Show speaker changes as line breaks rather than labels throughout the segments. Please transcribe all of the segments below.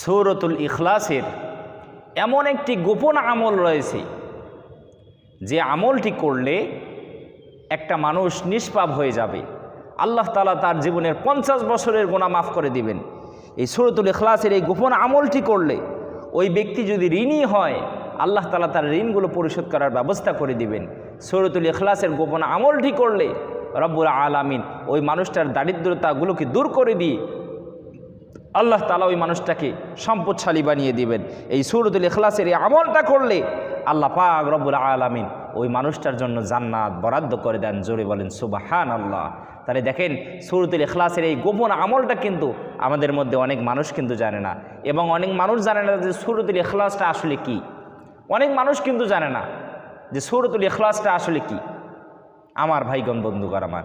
সৌরতুল ইখলাসের এমন একটি গোপন আমল রয়েছে, যে আমলটি করলে একটা মানুষ নিষ্পাপ হয়ে যাবে। আল্লাহ তালা তার জীবনের পঞ্চাশ বছরের গোনা মাফ করে দিবেন। এই সুরতুল ইখলাসের এই গোপন আমলটি করলে ওই ব্যক্তি যদি ঋণী হয়, আল্লাহ তালা তার ঋণগুলো পরিশোধ করার ব্যবস্থা করে দিবেন। সৌরতুল ইখলাসের গোপন আমলটি করলে রব্বুল আলামিন ওই মানুষটার দারিদ্রতাগুলোকে দূর করে দিয়ে আল্লাহ তালা ওই মানুষটাকে সম্পদশালী বানিয়ে দিবেন। এই সুরতুল ইখলাসের এই আমলটা করলে আল্লাহ পাক রব্বুল আলামিন ওই মানুষটার জন্য জান্নাত বরাদ্দ করে দেন। জোরে বলেন সুবাহান আল্লাহ তাহলে দেখেন, সুরতুল ইখলাসের এই গোপন আমলটা কিন্তু আমাদের মধ্যে অনেক মানুষ কিন্তু জানে না। এবং অনেক মানুষ জানে না যে সুরতুল ইখলাসটা আসলে কি। অনেক মানুষ কিন্তু জানে না যে সুরতুল ইখলাসটা আসলে কি। আমার ভাইগণ, বন্ধুগণ আমার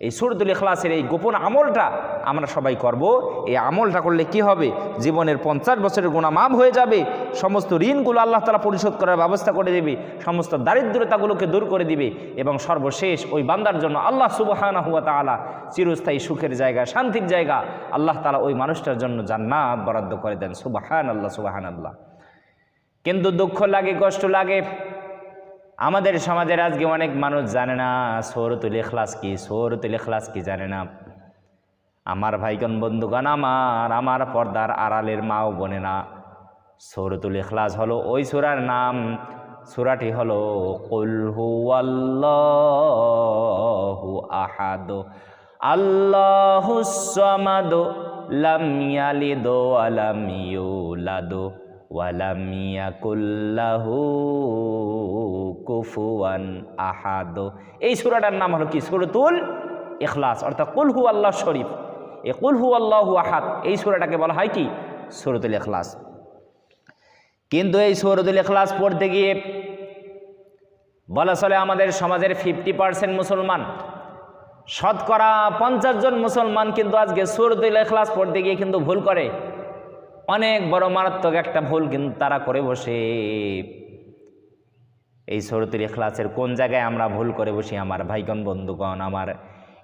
এই সুরতুল ইখলাসের এই গোপন আমলটা আমরা সবাই করব। এই আমলটা করলে কি হবে? জীবনের পঞ্চাশ বছরের গুণা মাপ হয়ে যাবে। সমস্ত ঋণগুলো আল্লাহ তালা পরিশোধ করার ব্যবস্থা করে দেবে। সমস্ত দারিদ্রতাগুলোকে দূর করে দিবে এবং সর্বশেষ ওই বান্দার জন্য আল্লাহ সুবাহানা হুয়া তালা চিরস্থায়ী সুখের জায়গা, শান্তির জায়গা আল্লাহ তালা ওই মানুষটার জন্য জান্নাত বরাদ্দ করে দেন। সুবাহান আল্লাহ সুবাহান আল্লাহ কিন্তু দুঃখ লাগে, কষ্ট লাগে। আমাদের সমাজের আজকে অনেক মানুষ জানে না, সৌরতুল এখলাস কি, সৌরতুল এখলাস কি জানে না। আমার ভাইগণ বন্ধুগণ, আমার আমার পর্দার আড়ালের মাও বনে না সৌরতুল এখলাস হলো ওই সুরার নাম। সুরাটি হলো কুলহু আল্লাহু আহাদ আল্লাহু সামাদ লাম ইয়ালিদ ওয়া লাম ইউলাদ কুফুয়ান আহাদ। এই সূরাটার নাম হলো কি? সুরতুল ইখলাস, অর্থাৎ কুলহু আল্লাহ শরীফ। এ কুলহু আল্লাহু আহাদ, এই সূরাটাকে বলা হয় কি? সুরতুল ইখলাস। কিন্তু এই সৌরতুল ইখলাস পড়তে গিয়ে বলা চলে আমাদের সমাজের ফিফটি পার্সেন্ট মুসলমান। শতকরা পঞ্চাশ জন মুসলমান কিন্তু আজকে সৌরতুল ইখলাস পড়তে গিয়ে কিন্তু ভুল করে। অনেক বড় মারাত্মক একটা ভুল কিন্তু তারা করে বসে। এই সৌরতুল ইখলাসের কোন জায়গায় আমরা ভুল করে বসি? আমার ভাইগণ, বন্ধুগণ, আমার।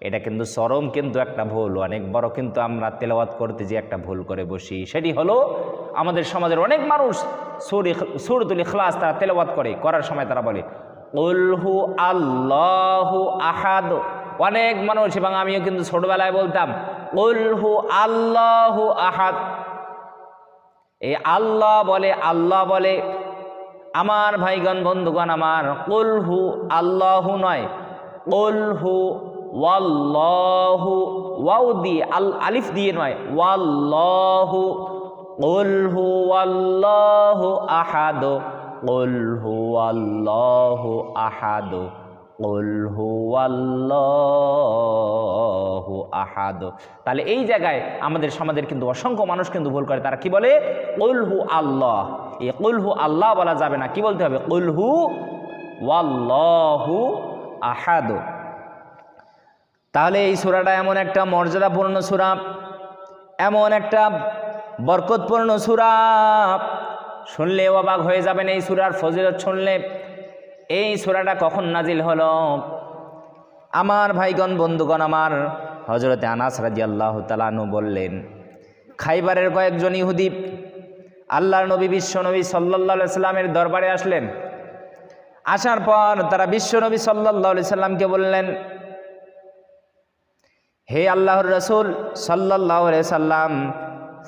এটা কিন্তু চরম কিন্তু একটা ভুল, অনেক বড় কিন্তু আমরা তেলাওয়াত করতে যে একটা ভুল করে বসি। সেটি হলো আমাদের সমাজের অনেক মানুষ সুর সুরতুল ইখলাস তারা তেলাওয়াত করে, করার সময় তারা বলে উলহু আল্লাহু আহাদ। অনেক মানুষ, এবং আমিও কিন্তু ছোটবেলায় বলতাম উলহু আল্লাহু আহাদ। এই আল্লাহ বলে আল্লাহ বলে আমার ভাইগণ, বন্ধুগণ আমার কুলহু আল্লাহু নয় কুলহু ওয়াল্লাহু, ওয়াও দিয়ে, আল, আলিফ দিয়ে নয়, ওয়াল্লাহু কুলহু আল্লাহু আহাদ কুলহু আল্লাহু আহাদ কুলহু আল্লাহু আহাদ। তাহলে এই জায়গায় আমাদের সমাজের কিন্তু অসংখ্য মানুষ কিন্তু ভুল করে, তারা কি বলে? কুলহু আল্লাহ। এই কুলহু আল্লাহ বলা যাবে না। কি বলতে হবে? কুলহু ওয়াল্লাহু আহাদ। তাহলে এই সুরাটা এমন একটা মর্যাদাপূর্ণ সুরা, এমন একটা বরকতপূর্ণ সুরা। শুনলে অবাক হয়ে যাবেন এই সুরার ফজিলত শুনলে। এই সুরাটা কখন নাজিল হলো? আমার ভাইগণ, বন্ধুগণ, আমার হজরতে আনাস রাজি আল্লাহ তালানু বললেন, খাইবারের কয়েকজন ইহুদি আল্লাহর নবী বিশ্বনবী সাল্লাহ সাল্লামের দরবারে আসলেন। আসার পর তারা বিশ্বনবী সাল্লাহ সাল্লামকে বললেন, হে আল্লাহর রসুল সাল্লাহ সাল্লাম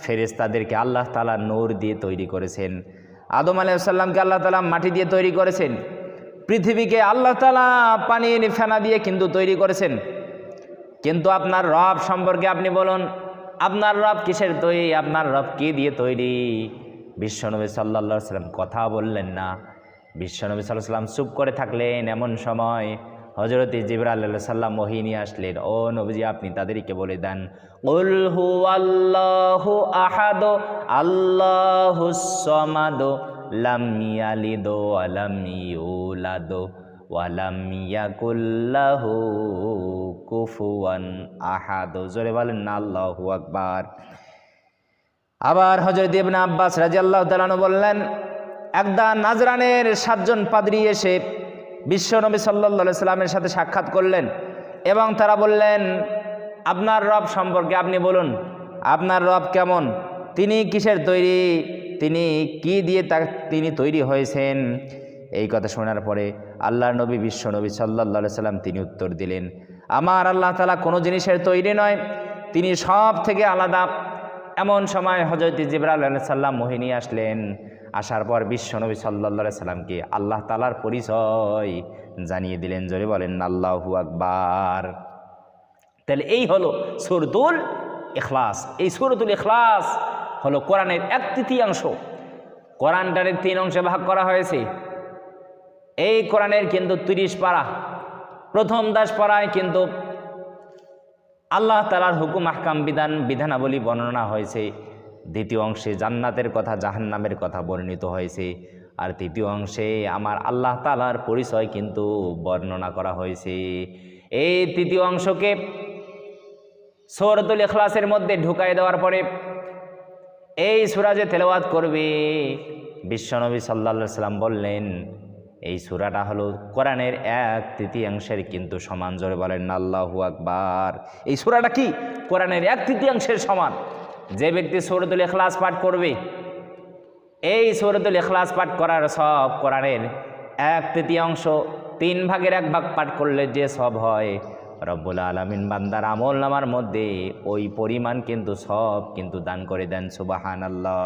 ফেরেস্তাদেরকে আল্লাহ তালা নূর দিয়ে তৈরি করেছেন। আদম আলাইসাল্লামকে আল্লাহ তালা মাটি দিয়ে তৈরি করেছেন। পৃথিবীকে আল্লাহ তালা পানির ফেনা দিয়ে কিন্তু তৈরি করেছেন। কিন্তু আপনার রব সম্পর্কে আপনি বলুন, আপনার রব কিসের তৈরি, আপনার রব কি দিয়ে তৈরি? বিশ্বনবী সাল্লা সাল্লাম কথা বললেন না। বিশ্বনবী সাল্লাহ সাল্লাম চুপ করে থাকলেন এমন সময় হজরত জিবরা আল্লাহ সাল্লাম মোহিনী আসলেন, ও নবীজি, আপনি তাদেরকে বলে দেন উলহু আল্লাহু আহাদ আল্লাহু সমাদ, লাম ইয়ালিদ ওয়া লাম ইউলাদ ওয়া লাম ইয়াকুল্লাহু কুফুয়ান আহাদ। জোরে বলেন আল্লাহু আকবার। আবার হজরত ইবনে আব্বাস রাদিয়াল্লাহু তাআলা বললেন, একদা নাজরানের সাতজন পাদ্রী এসে বিশ্বনবী সাল্লা সাল্লামের সাথে সাক্ষাৎ করলেন এবং তারা বললেন, আপনার রব সম্পর্কে আপনি বলুন, আপনার রব কেমন? তিনি কিসের তৈরি? তিনি কি দিয়ে তা, তিনি তৈরি হয়েছেন? এই কথা শোনার পরে আল্লাহ নবী বিশ্ব নবী সাল্লা সাল্লাম তিনি উত্তর দিলেন, আমার আল্লাহ তালা কোনো জিনিসের তৈরি নয়, তিনি সব থেকে আলাদা। এমন সময় হজরত জিবরাল সাল্লাম মোহিনী আসলেন। আসার পর বিশ্বনবী সাল্লা সাল্লামকে আল্লাহ তালার পরিচয় জানিয়ে দিলেন, জোরে বলেন, আল্লাহু আকবার। তাহলে এই হলো সুরতুল এখলাস এই সুরতুল এখলাস হলো কোরআনের এক তৃতীয়াংশ। কোরআনটার তিন অংশে ভাগ করা হয়েছে। এই কোরআনের কিন্তু তিরিশ পারা। প্রথম দাস পাড়ায় কিন্তু আল্লাহ তালার হুকুম, আহকাম, বিধান, বিধানাবলী বর্ণনা হয়েছে। দ্বিতীয় অংশে জান্নাতের কথা, জাহান্নামের কথা বর্ণিত হয়েছে। আর তৃতীয় অংশে আমার আল্লাহ তালার পরিচয় কিন্তু বর্ণনা করা হয়েছে। এই তৃতীয় অংশকে সৌরতুল এখলাসের মধ্যে ঢুকাই দেওয়ার পরে এই সুরাজে তেলাওয়াত করবে, বিশ্বনবী সাল্লা সাল্লাম বললেন এই সুরাটা হলো কোরআনের এক তৃতীয়াংশের কিন্তু সমান। জোরে বলেন, আল্লাহু আকবার। এই সুরাটা কি? কোরআনের এক তৃতীয়াংশের সমান। যে ব্যক্তি সৌরতুল এখলাস পাঠ করবে, এই সৌরতুল এখলাস পাঠ করার সব কোরআনের এক তৃতীয়াংশ, তিন ভাগের এক ভাগ পাঠ করলে যে সব হয়, রব্বুল আলমিন বান্দার আমল নামার মধ্যে ওই পরিমাণ কিন্তু সব কিন্তু দান করে দেন সুবাহান আল্লাহ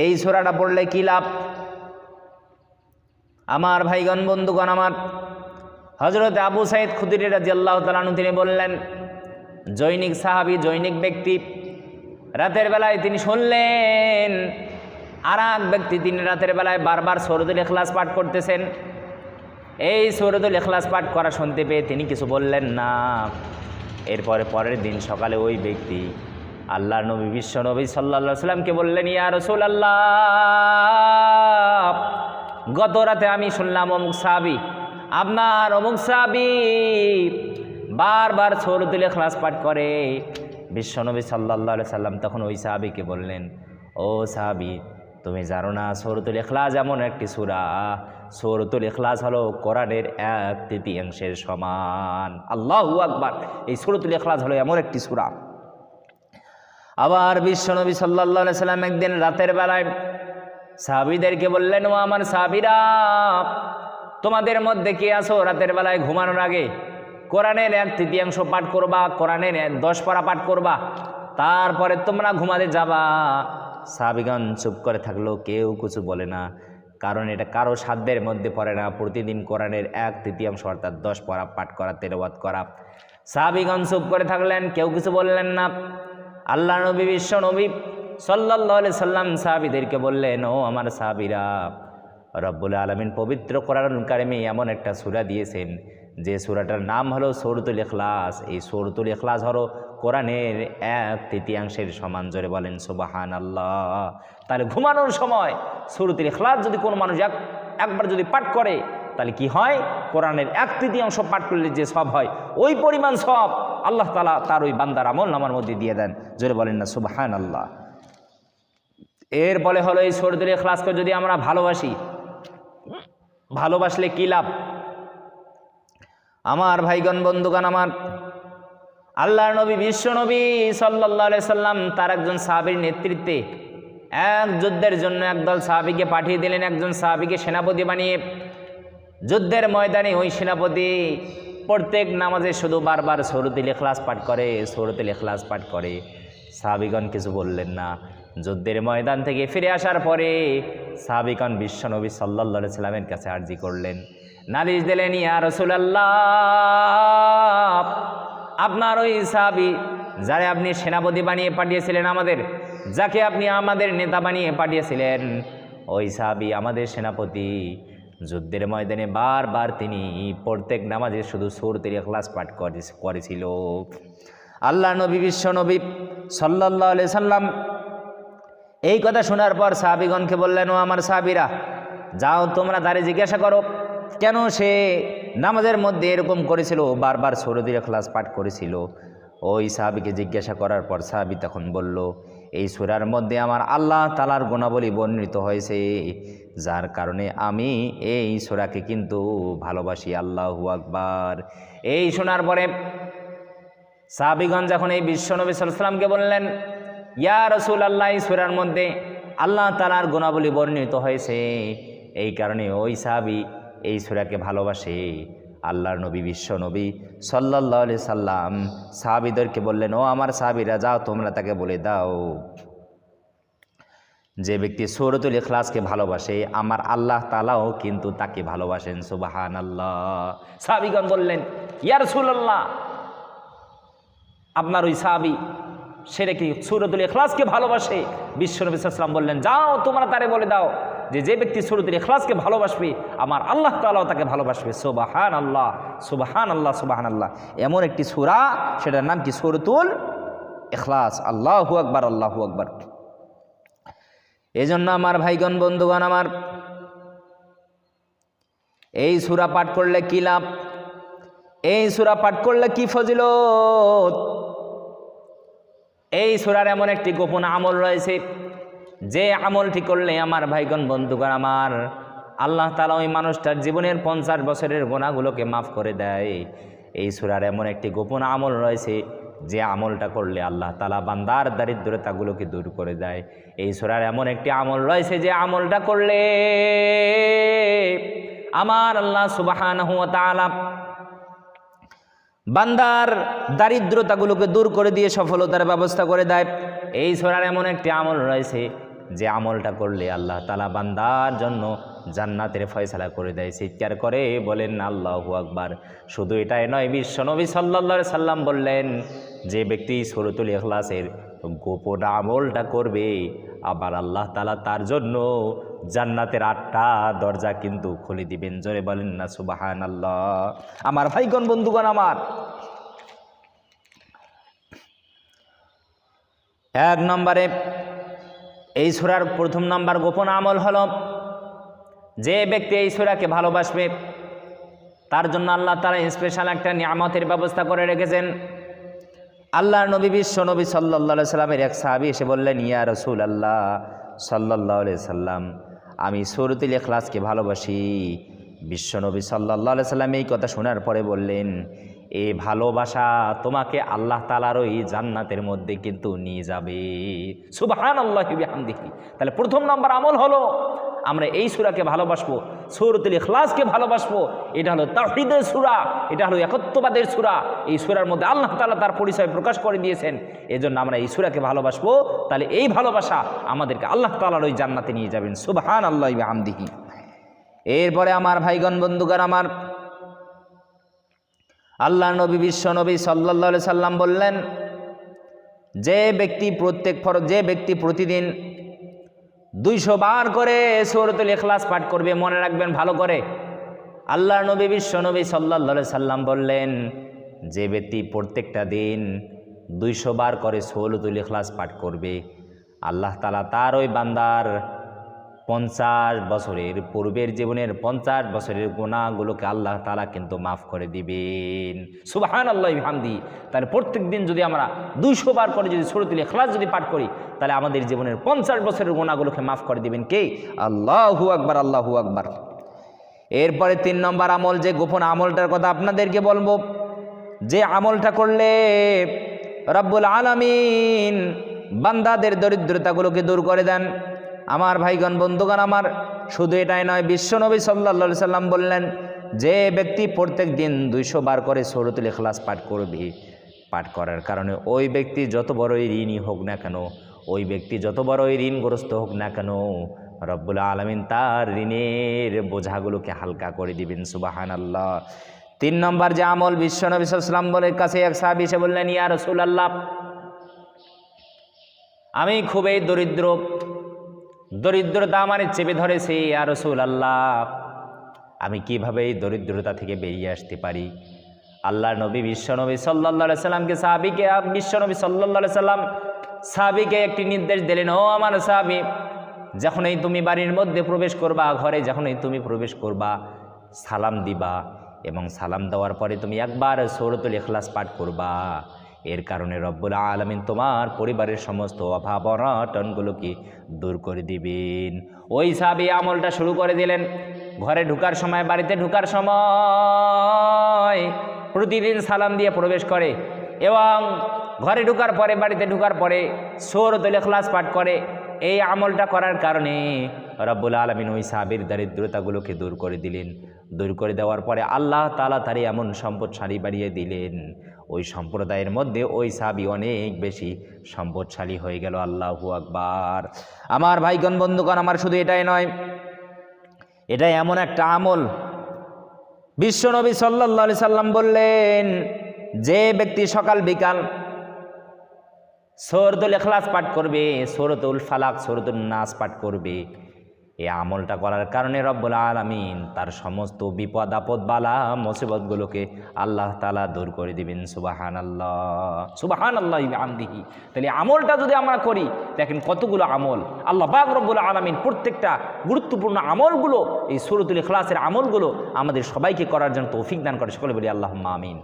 এই সোরাটা পড়লে কী লাভ? আমার ভাইগণ, বন্ধুগণ, আমার হজরত আবু সাইদ খুদির রাজি আল্লাহ তালানু তিনি বললেন, জৈনিক সাহাবি, জৈনিক ব্যক্তি, রাতের বেলায় তিনি শুনলেন। আর ব্যক্তি তিনি রাতের বেলায় বারবার সৌরদুল এখলাস পাঠ করতেছেন। এই সৌরদুল এখলাস পাঠ করা শুনতে পেয়ে তিনি কিছু বললেন, না। এরপরে পরের দিন সকালে ওই ব্যক্তি আল্লাহ নবী, বিশ্ব নবী সাল্লা সাল্লামকে বললেন, ইয়া রসুল আল্লাহ গত রাতে আমি শুনলাম অমুক সাহাবি, আপনার অমুক সাহাবি বারবার সৌরদুল এখলাস পাঠ করে। বিশ্বনবী সাল্লাহ সাল্লাম তখন ওই সাহাবিকে বললেন, ও সাহাবি, তুমি জানো না সৌরতুল এখলাস এমন একটি সুরা? সৌরতুল এখলাস হলো কোরআনের এক তৃতীয়াংশের সমান। আল্লাহ আকবার, এই সৌরতুল এখলাস হলো এমন একটি সুরা। আবার বিশ্বনবী সাল্লা সাল্লাম একদিন রাতের বেলায় সাহাবিদেরকে বললেন, ও আমার সাহাবিরা, তোমাদের মধ্যে কে আসো রাতের বেলায় ঘুমানোর আগে? কোরআনের এক তৃতীয়াংশ পাঠ করবা, কোরআনের দশ পারা পাঠ করবা, তারপরে তোমরা ঘুমাতে যাবা। সাহাবিগণ চুপ করে থাকল, কেউ কিছু বলে না, কারণ এটা কারও সাধ্যের মধ্যে পড়ে না। প্রতিদিন কোরআনের এক তৃতীয়াংশ অর্থাৎ দশ পড়া পাঠ করা, তেলাওয়াত করা। সাহাবিগণ চুপ করে থাকলেন, কেউ কিছু বললেন না। আল্লাহ নবী, বিশ্ব নবী সাল্লাহ সাল্লাম সাহাবিদেরকে বললেন, ও আমার সাহাবিরা, রব্বুল আলমিন পবিত্র কোরআন কারিমে এমন একটা সুরা দিয়েছেন, যে সুরাটার নাম হলো সৌরতুল এখলাস এই সৌরতুল এখলাস হলো কোরআনের এক তৃতীয়াংশের সমান জোরে বলেন সুবাহান আল্লাহ তাহলে ঘুমানোর সময় সৌরতুল এখলাস যদি কোনো মানুষ এক, একবার যদি পাঠ করে, তাহলে কি হয়? কোরআনের এক তৃতীয়াংশ পাঠ করলে যে সব হয়, ওই পরিমাণ সব আল্লাহ তালা তার ওই বান্দার আমল নামার মধ্যে দিয়ে দেন, জোরে বলেন না সুবাহান আল্লাহ এর ফলে হলো এই সৌরতুল এখলাসকে যদি আমরা ভালোবাসি, ভালোবাসলে কী লাভ? আমার ভাইগণ, বন্ধুগণ, আমার আল্লাহর নবী, বিশ্ব নবী সাল্লাহ সাল্লাম, তার একজন সাহাবির নেতৃত্বে এক যুদ্ধের জন্য একদল সাহাবিকে পাঠিয়ে দিলেন, একজন সাহাবিকে সেনাপতি বানিয়ে। যুদ্ধের ময়দানে ওই সেনাপতি প্রত্যেক নামাজে শুধু বারবার সৌরতুল এখলাস পাঠ করে সৌরতুল এখলাস পাঠ করে। সাহাবিগণ কিছু বললেন না। যুদ্ধের ময়দান থেকে ফিরে আসার পরে সাহাবিগণ বিশ্বনবী সাল্লা সাল্লামের কাছে আর্জি করলেন। নালিশ দিলেন, ইয়া রসুলাল্লাহ, আপনার ওই সাহাবি যারে আপনি সেনাপতি বানিয়ে পাঠিয়েছিলেন আমাদের, যাকে আপনি আমাদের নেতা বানিয়ে পাঠিয়েছিলেন, ওই সাহাবি আমাদের সেনাপতি। যুদ্ধের ময়দানে বারবার তিনি প্রত্যেক নামাজে শুধু সুর সুরতের ক্লাস পাঠ করে- করেছিল। আল্লাহ নবী বিশ্ব নবী সাল্লাহ সাল্লাম এই কথা শোনার পর সাহাবিগণকে বললেন, ও আমার সাহাবিরা, যাও তোমরা তারে জিজ্ঞাসা করো, কেন সে নামাজের মধ্যে এরকম করেছিল? বারবার সরদির খ্লাস পাঠ করেছিল। ওই সাহাবিকে জিজ্ঞাসা করার পর সাহাবি তখন বলল, এই সুরার মধ্যে আমার আল্লাহ তালার গুণাবলী বর্ণিত হয়েছে। যার কারণে আমি এই সুরাকে কিন্তু ভালোবাসি। আল্লাহু আকবার। এই শোনার পরে সাহাবিগঞ্জ যখন এই বিশ্বনবী সাল্লামকে বললেন ইয়া রসুল আল্লাহ সুরার মধ্যে আল্লাহ তালার গুণাবলী বর্ণিত হয়েছে। এই কারণে ওই সাহাবি এই সুরাকে ভালোবাসে। আল্লাহর নবী, বিশ্ব নবী সাল্লাহ আলি সাল্লাম সাহাবিদেরকে বললেন, ও আমার সাহাবিরা, যাও তোমরা তাকে বলে দাও। যে ব্যক্তি সৌরতুল ইখলাসকে ভালোবাসে, আমার আল্লাহ তালাও কিন্তু তাকে ভালোবাসেন। সুবাহান আল্লাহ সাহাবিগণ বললেন ইয়ার সুল্লাহ আপনার ওই সাহাবি সেটা কি? সুরতুল ইখলাসকে ভালোবাসে? বিশ্বনবী সাল্লাম বললেন, যাও, তোমরা তারে বলে দাও যে যে ব্যক্তি সুরতুল ইখলাসকে ভালোবাসবে, আমার আল্লাহ তালাও তাকে ভালোবাসবে। সুবাহান আল্লাহ সুবাহান আল্লাহ সুবাহান আল্লাহ এমন একটি সুরা, সেটার নাম কি? সুরতুল ইখলাস। আল্লাহু আকবার আল্লাহু আকবার। এই জন্য আমার ভাইগণ, বন্ধুগণ, আমার এই সুরা পাঠ করলে কি লাভ? এই সুরা পাঠ করলে কি ফজিলত? এই সুরার এমন একটি গোপন আমল রয়েছে, যে আমলটি করলে আমার ভাইগণ, বন্ধুগণ আমার, আল্লাহ তালা ওই মানুষটার জীবনের পঞ্চাশ বছরের গোনাগুলোকে মাফ করে দেয়। এই সুরার এমন একটি গোপন আমল রয়েছে, যে আমলটা করলে আল্লাহ তালা বান্দার দারিদ্রতাগুলোকে দূর করে দেয়। এই সুরার এমন একটি আমল রয়েছে, যে আমলটা করলে আমার আল্লাহ সুবাহান হুয়া তালা বান্দার দারিদ্রতাগুলোকে দূর করে দিয়ে সফলতার ব্যবস্থা করে দেয়। এই সোরার এমন একটি আমল রয়েছে যে আমলটা করলে আল্লাহ তালা বান্দার জন্য জান্নাতের ফয়সালা করে দেয়। চিৎকার করে বলেন, আল্লাহু আকবার। শুধু এটাই নয় বিশ্বনবী সাল্লা সাল্লাম বললেন, যে ব্যক্তি সরতুল ইখলাসের গোপন আমলটা করবে, আবার আল্লাহ তালা তার জন্য জান্নাতের আটটা দরজা কিন্তু খুলে দিবেন। জোরে বলেন না সুবাহান আল্লাহ আমার ভাইগণ, বন্ধুগণ আমার। এক নম্বরে এই সুরার প্রথম নাম্বার গোপন আমল হল, যে ব্যক্তি এই সুরাকে ভালোবাসবে, তার জন্য আল্লাহ তারা স্পেশাল একটা নিয়ামতের ব্যবস্থা করে রেখেছেন। আল্লাহর নবী বিশ্ব নবী সাল্লা সাল্লামের এক সাহাবি এসে বললেন, ইয়া রসুল আল্লাহ সাল্লাহ সাল্লাম আমি সৌরতুল এখলাসকে ভালোবাসি। বিশ্বনবী সাল্লাহ সাল্লাম এই কথা শোনার পরে বললেন এ ভালোবাসা তোমাকে আল্লাহ তালার ওই জান্নাতের মধ্যে কিন্তু নিয়ে যাবে। সুবাহান আল্লাহ দেখি তাহলে প্রথম নম্বর আমল হলো, আমরা এই সুরাকে ভালোবাসবো, সৌরতুল ইখলাসকে ভালোবাসবো। এটা হলো তাহিদের সুরা, এটা হলো একত্ববাদের সুরা। এই সুরার মধ্যে আল্লাহ তালা তার পরিচয় প্রকাশ করে দিয়েছেন। এজন্য আমরা এই সুরাকে ভালোবাসবো। তাহলে এই ভালোবাসা আমাদেরকে আল্লাহ তালার ওই জান্নাতে নিয়ে যাবেন। সুবাহান আল্লাহ আমদিহি এরপরে আমার ভাইগণ বন্ধুগার আমার আল্লাহ নবী, বিশ্ব নবী সাল্লা সাল্লাম বললেন, যে ব্যক্তি প্রত্যেক ফরজ যে ব্যক্তি প্রতিদিন দুইশো বার করে সৌরতুল এখলাস পাঠ করবে, মনে রাখবেন ভালো করে। আল্লাহ নবী, বিশ্ব নবী সাল্লা সাল্লাম বললেন, যে ব্যক্তি প্রত্যেকটা দিন দুইশো বার করে সৌরতুল এখলাস পাঠ করবে, আল্লাহ তালা তার ওই বান্দার পঞ্চাশ বছরের পূর্বের জীবনের পঞ্চাশ বছরের গোনাগুলোকে আল্লাহ তালা কিন্তু মাফ করে দিবেন। সুবাহান আল্লাহ হামদি তাহলে প্রত্যেক দিন যদি আমরা দুইশো বার করে যদি সুরতুল এখলাস যদি পাঠ করি, তাহলে আমাদের জীবনের পঞ্চাশ বছরের গোনাগুলোকে মাফ করে দিবেন কে? আল্লাহু আকবার আল্লাহু আকবার। এরপরে তিন নম্বর আমল, যে গোপন আমলটার কথা আপনাদেরকে বলব। যে আমলটা করলে রব্বুল আলমিন বান্দাদের দরিদ্রতাগুলোকে দূর করে দেন। আমার ভাইগণ, বন্ধুগণ, আমার শুধু এটাই নয় বিশ্বনবী সাল্লা সাল্লাম বললেন, যে ব্যক্তি প্রত্যেক দিন দুইশো বার করে সরতুল এখলাস পাঠ করবে, পাঠ করার কারণে ওই ব্যক্তি যত বড়ই ঋণই হোক না কেন, ওই ব্যক্তি যত বড়ই ঋণগ্রস্ত হোক না কেন, রব্বুল আলমিন তার ঋণের বোঝাগুলোকে হালকা করে দিবেন সুবাহান আল্লাহ তিন নম্বর যে আমল বিশ্বনবী সাল্লাম বলে কাছে এক সাহাব এসে বললেন, ইয়া রসুল আল্লাহ আমি খুবই দরিদ্র দরিদ্রতা আমার চেপে ধরেছে আর রসুল আল্লাহ আমি কীভাবে এই দরিদ্রতা থেকে বেরিয়ে আসতে পারি? আল্লাহ নবী বিশ্বনবী সাল্লা সাল্লামকে সাহাবিকে বিশ্বনবী সাল্লা সাল্লাম সাহাবিকে একটি নির্দেশ দিলেন, ও আমার সাহাবি, যখনই তুমি বাড়ির মধ্যে প্রবেশ করবা, ঘরে যখনই তুমি প্রবেশ করবা, সালাম দিবা এবং সালাম দেওয়ার পরে তুমি একবার সৌরতুল এখলাস পাঠ করবা। এর কারণে রব্বুল আলমিন তোমার পরিবারের সমস্ত অভাব অনটনগুলোকে দূর করে দিবেন। ওই সাবি আমলটা শুরু করে দিলেন, ঘরে ঢুকার সময়, বাড়িতে ঢুকার সময়, প্রতিদিন সালাম দিয়ে প্রবেশ করে এবং ঘরে ঢুকার পরে, বাড়িতে ঢুকার পরে সৌরতুল এখলাস পাঠ করে। এই আমলটা করার কারণে রব্বুল আলমিন ওই সাহাবির দারিদ্রতাগুলোকে দূর করে দিলেন। দূর করে দেওয়ার পরে আল্লাহ তালা তারই এমন সম্পদশালী বাড়িয়ে দিলেন। ওই সম্প্রদায়ের মধ্যে ওই সাহাবি অনেক বেশি সম্পদশালী হয়ে গেল, আল্লাহু আকবার। আমার ভাইগণ, বন্ধুগণ, আমার শুধু এটাই নয়, এটাই এমন একটা আমল। বিশ্বনবী সাল্লাহ সাল্লাম বললেন, যে ব্যক্তি সকাল বিকাল সৌরতুল এখলাস পাঠ করবে, সৌরতুল ফালাক সৌরতুল নাস পাঠ করবে এই আমলটা করার কারণে রব্বুল আলমিন তার সমস্ত বিপদ আপদ, বালা, মুসিবতগুলোকে আল্লাহ তালা দূর করে দিবেন। সুবাহান আল্লাহ সুবাহান আল্লাহ আমদিহি তাহলে আমলটা যদি আমরা করি, দেখেন কতগুলো আমল। আল্লাহ বাক রব্বুল আলমিন প্রত্যেকটা গুরুত্বপূর্ণ আমলগুলো, এই সুরতুল ইখলাসের আমলগুলো আমাদের সবাইকে করার জন্য তৌফিক দান করে। সকলে বলি আল্লাহ আমিন।